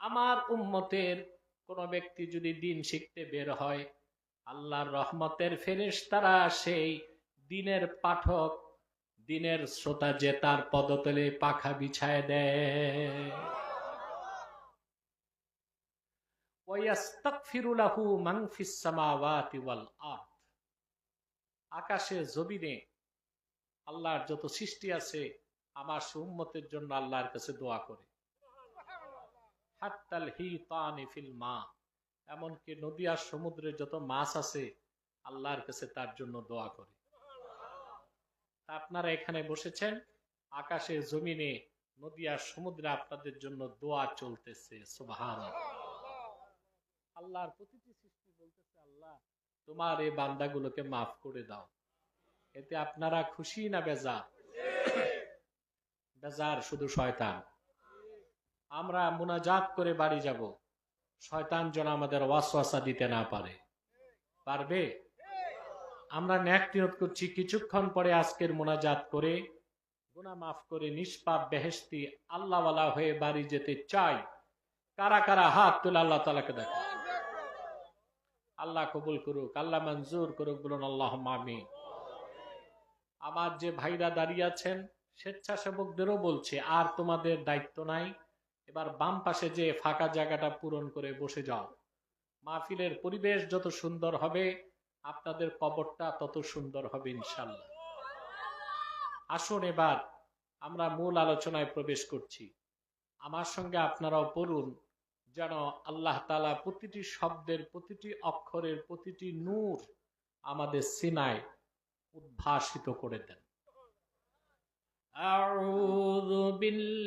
আমার উম্মতের কোন ব্যক্তি যদি দিন শিখতে বের হয়, আল্লাহর রহমতের ফেরেশ তারা সেই দিনের পাঠক, দিনের শ্রোতা যে তার পদতলে পাখা বিছায় দেয়। আকাশে, জমিনে আল্লাহর যত সৃষ্টি আছে, আমার সুম্মতের জন্য আল্লাহর কাছে দোয়া করে। হাত্তাল হিতানি ফিল মা। এমনকি নদী আর সমুদ্রে যত মাছ আছে, আল্লাহর কাছে তার জন্য দোয়া করে। আপনারা এখানে বসেছেন আকাশে জমিনে নদী আর সমুদ্রে আপনাদের জন্য দোয়া চলতেছে সুবহান আল্লাহর প্রতিটি সৃষ্টি বলতেছে, আল্লাহ, তোমার এই বান্দাগুলোকে মাফ করে দাও। এতে আপনারা খুশি না বেজার? বেজার শুধু শয়তান। আমরা মোনাজাত করে বাড়ি যাব। শয়তান যেন আমাদের ওয়াসওয়াসা দিতে না পারে। পারবে? আমরা ন্যাক নিয়ত করছি। কিছুক্ষণ পরে আজকের মোনাজাত করে গুনাহ মাফ করে নিষ্পাপ বেহেস্তি আল্লাহওয়ালা হয়ে বাড়ি যেতে চাই। কারা কারা হাত তুলে আল্লাহ তালাকে দেখো আল্লাহ কবুল করুক, আল্লাহ মঞ্জুর করুক বলুন আল্লাহ মামি আমার যে ভাইরা দাঁড়িয়ে আছেন, স্বেচ্ছাসেবকদেরও বলছে, আর তোমাদের দায়িত্ব নাই। এবার বাম পাশে যে ফাঁকা জায়গাটা পূরণ করে বসে যাও মাহফিলের পরিবেশ যত সুন্দর হবে আপনাদের কবরটা তত সুন্দর হবে ইনশাল্লাহ আসুন এবার আমরা মূল আলোচনায় প্রবেশ করছি আমার সঙ্গে আপনারাও পড়ুন যেন আল্লাহ তালা প্রতিটি শব্দের প্রতিটি অক্ষরের প্রতিটি নূর আমাদের সিনায় উদ্ভাসিত করে দেন أعوذ بالله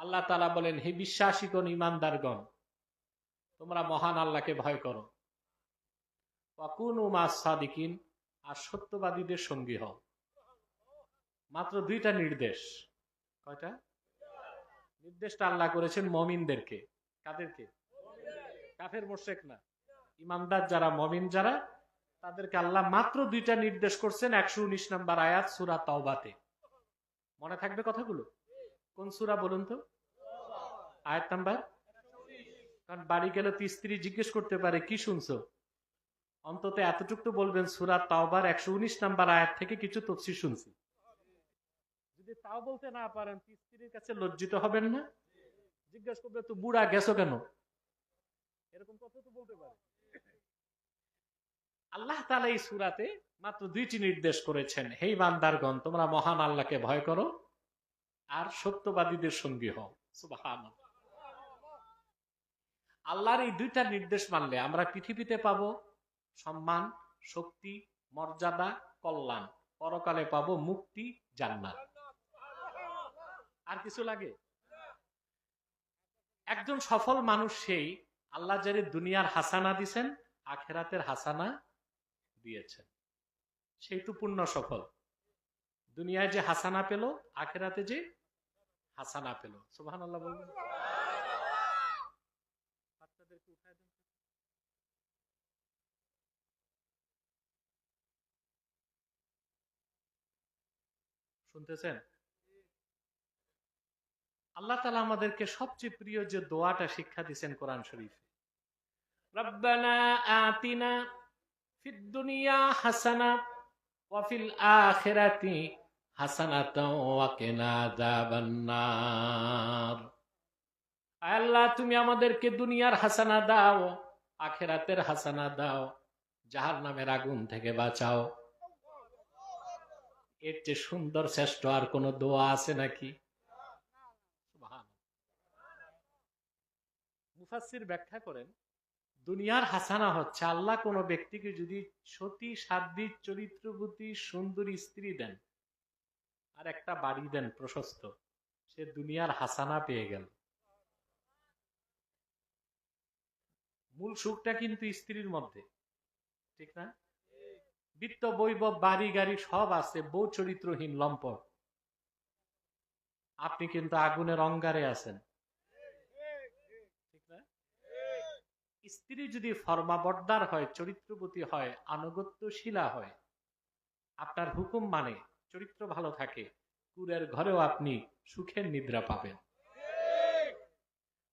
আল্লাহ তালা বলেন, হে বিশ্বাসীগণ ইমানদারগণ, তোমরা মহান আল্লাহকে ভয় করো। সাদিকিন, আর সত্যবাদীদের সঙ্গী হও। মাত্র দুইটা নির্দেশ। কয়টা? নির্দেশটা আল্লাহ করেছেন মমিনদেরকে। কাদেরকে? কাফের মোশেক না। ইমানদার যারা, মমিন যারা, তাদেরকে আল্লাহ মাত্র দুইটা নির্দেশ করছেন, একশো উনিশ নম্বর আয়াত, সুরা তাওবাতে। মনে থাকবে কথাগুলো? কোন সুরা বলুন তো? আয়াত নাম্বার? কারণ বাড়ি গেলে তো স্ত্রী জিজ্ঞেস করতে পারে, কি শুনছো? অন্তত এতটুকু তো বলবেন, সুরা তাওবার একশো উনিশ নাম্বার আয়াত থেকে কিছু তফসি শুনছি। যদি তাও বলতে না পারেন স্ত্রীর কাছে লজ্জিত হবেন না? জিজ্ঞেস করবে, তো বুড়া গেছো কেন? এরকম কথা তো বলতে পারে। আল্লাহ তালা এই সুরাতে মাত্র দুইটি নির্দেশ করেছেন হেই বান্দারগণ তোমরা মহান আল্লাহকে ভয় করো আর সত্যবাদীদের সঙ্গী হও। সুবাহান আল্লাহর এই দুইটা নির্দেশ মানলে আমরা পৃথিবীতে পাবো সম্মান, শক্তি, মর্যাদা, কল্যাণ। পরকালে পাবো মুক্তি, জান্নাত। আর কিছু লাগে? একজন সফল মানুষ সেই আল্লাহ যারে দুনিয়ার হাসানা দিছেন, আখেরাতের হাসানা দিয়েছেন। সেই তো পূর্ণ সফল। দুনিয়ায় যে হাসানা পেল, আখেরাতে যে হাসানা পেল। সুবাহান আল্লাহ বলবেন শুনতেছেন? আল্লাহ তালা আমাদেরকে সবচেয়ে প্রিয় যে দোয়াটা শিক্ষা দিচ্ছেন কোরআন শরীফে। রব্বানা আতিনা হাসানা ওয়াফিল আখিরাতি আল্লাহ, তুমি আমাদেরকে দুনিয়ার হাসানা দাও, আখেরাতের হাসানা দাও জাহার নামের আগুন থেকে বাঁচাও। এর চেয়ে সুন্দর, শ্রেষ্ঠ আর কোন দোয়া আছে নাকি? মুফাসির ব্যাখ্যা করেন, দুনিয়ার হাসানা হচ্ছে, আল্লাহ কোনো ব্যক্তিকে যদি সতী সাধ্বী চরিত্রবতী, সুন্দরী স্ত্রী দেন আর একটা বাড়ি দেন প্রশস্ত। সে দুনিয়ার হাসানা পেয়ে গেল। মূল সুখটা কিন্তু স্ত্রীর মধ্যে। ঠিক না? বিত্ত, বৈভব, বাড়ি, গাড়ি সব আছে, বউ চরিত্রহীন, লম্পট। আপনি কিন্তু আগুনের অঙ্গারে আছেন। স্ত্রী যদি ফর্মাবর্দার হয়, চরিত্রবতী হয়, আনুগত্যশীলা হয়, আপনার হুকুম মানে চরিত্র ভালো থাকে, কুরের ঘরেও আপনি সুখের নিদ্রা পাবেন।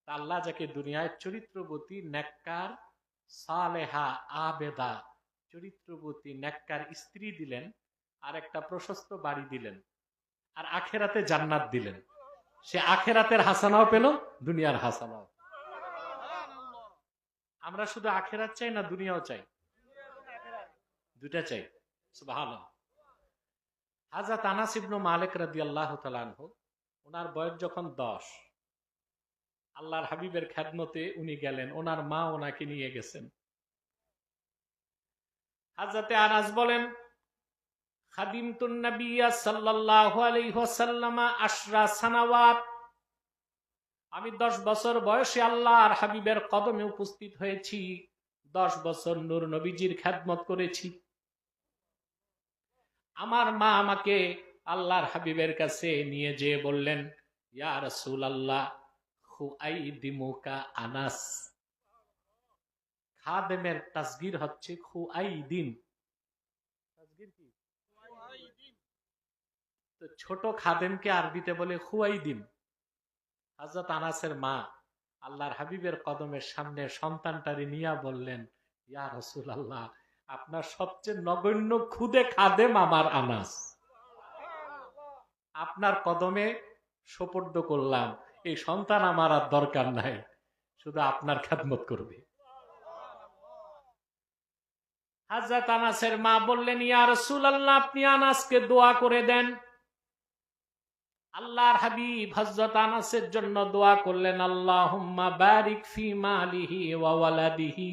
আল্লাহ যাকে দুনিয়ায় চরিত্রবতী নেককার সালেহা, আবেদা চরিত্রবতী নেককার স্ত্রী দিলেন, আর একটা প্রশস্ত বাড়ি দিলেন, আর আখেরাতে জান্নাত দিলেন। সে আখেরাতের হাসানাও পেল, দুনিয়ার হাসানাও। আমরা শুধু আখেরাত চাই না, দুনিয়াও চাই? দুটা চাই, সুবহানাল্লাহ। হাজরত আনাস ইবনু মালিক রাদিয়াল্লাহু তাআলা আনহু, ওনার বয়স যখন দশ, আল্লাহর হাবিবের খ্যাদমতে উনি গেলেন, ওনার মা ওনাকে নিয়ে গেছেন। হাজরতে আনাস বলেন আমি দশ বছর বয়সে আল্লাহর হাবিবের কদমে উপস্থিত হয়েছি, দশ বছর নূর নবীজির খেদমত করেছি। আমার মা আমাকে আল্লাহর হাবিবের কাছে নিয়ে যেয়ে বললেন, ইয়া রসুল আল্লাহ আনাস। খাদেমের তাসগির হচ্ছে কি? তো ছোট খাদেমকে আরবিতে বলে খুয়াইদিন হযরত আনাসের মা আল্লাহর হাবিবের কদমের সামনে সন্তানটারে নিয়া বললেন, ইয়া রসুল আল্লাহ আপনার সবচেয়ে নগণ্য খুদে খাদেম আমার আনাস। আপনার কদমে সোপর্দ করলাম, এই সন্তান আমার আর দরকার নাই, শুধু আপনার খেদমত করবে। হাজরত আনাসের মা বললেন আপনি আনাসকে দোয়া করে দেন। আল্লাহর হাবিব হযরত আনাসের জন্য দোয়া করলেন, আল্লাহুম্মা বারিক ফি মালিহি ওয়া ওয়ালাদিহি।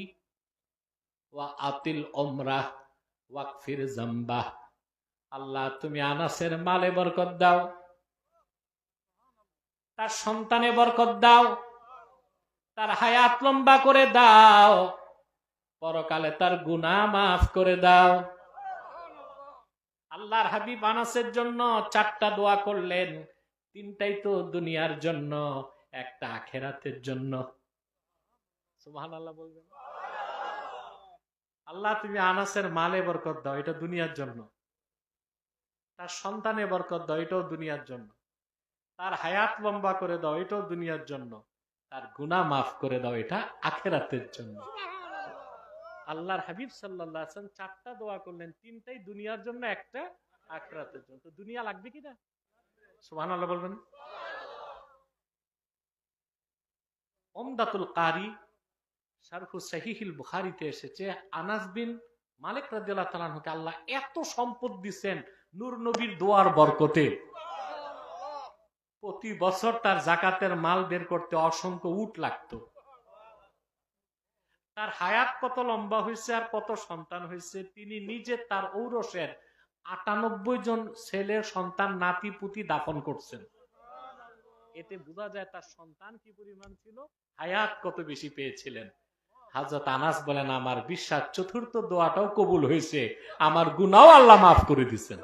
ওয়া আতিল উমরাহ ওয়াকফির জামবাহ। আল্লাহ, তুমি আনাসের মালে বরকত দাও। তার সন্তানে বরকত দাও। তার হায়াত লম্বা করে দাও। পরকালে তার গুনাহ মাফ করে দাও। আল্লাহর হাবিব আনাসের জন্য চারটা দোয়া করলেন। তিনটাই তো দুনিয়ার জন্য, একটা আখেরাতের জন্য। সুবহানাল্লাহ বলবেন। আল্লাহ তুমি আনাসের মালে বরকত দাও এটা দুনিয়ার জন্য। তার সন্তানে বরকত দাও, এটাও দুনিয়ার জন্য। তার হায়াত লম্বা করে দাও, এটাও দুনিয়ার জন্য। তার গুনাহ মাফ করে দাও, এটা আখেরাতের জন্য। আল্লাহর হাবিব সাল্লাহ চারটা দোয়া করলেন, তিনটাই দুনিয়ার জন্য, একটা আখরাতের জন্য। তো দুনিয়া লাগবে কি না? সুহান আল্লাহ বলবেন। ওমদাতুল কারি শারফু সাহিহিল বুখারিতে এসেছে, আনাস বিন মালিক রাদিয়াল্লাহু তাআলাকে আল্লাহ এত সম্পদ দিছেন নূর নবীর দোয়ার বরকতে। প্রতি বছর তার জাকাতের মাল বের করতে অসংখ্য উট লাগতো। তার হায়াত কত লম্বা হয়েছে আর কত সন্তান হয়েছে, তিনি নিজে তার ঔরসের আটানব্বই জন ছেলের সন্তান, নাতি, পুতি দাফন করছেন। এতে বোঝা যায় তার সন্তান কি পরিমাণ ছিল, হায়াত কত বেশি পেয়েছিলেন। হাজরত আনাস বলেন, আমার বিশ্বাস চতুর্থ দোয়াটাও কবুল হয়েছে। আমার গুনাও আল্লাহ মাফ করে দিচ্ছেন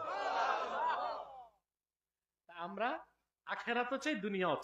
আমরা আখেরা তো চাই, দুনিয়াও